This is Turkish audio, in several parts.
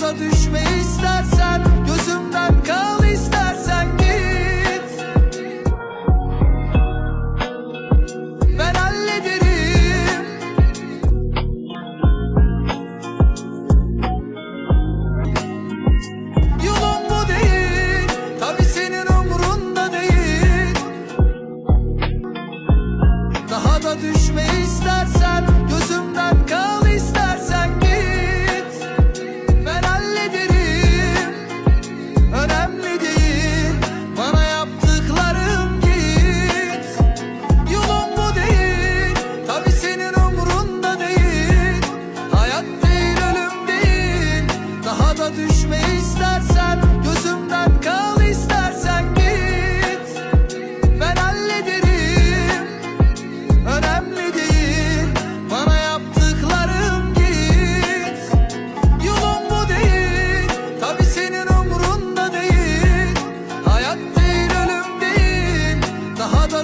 da düşme istersen.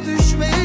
düşmeyi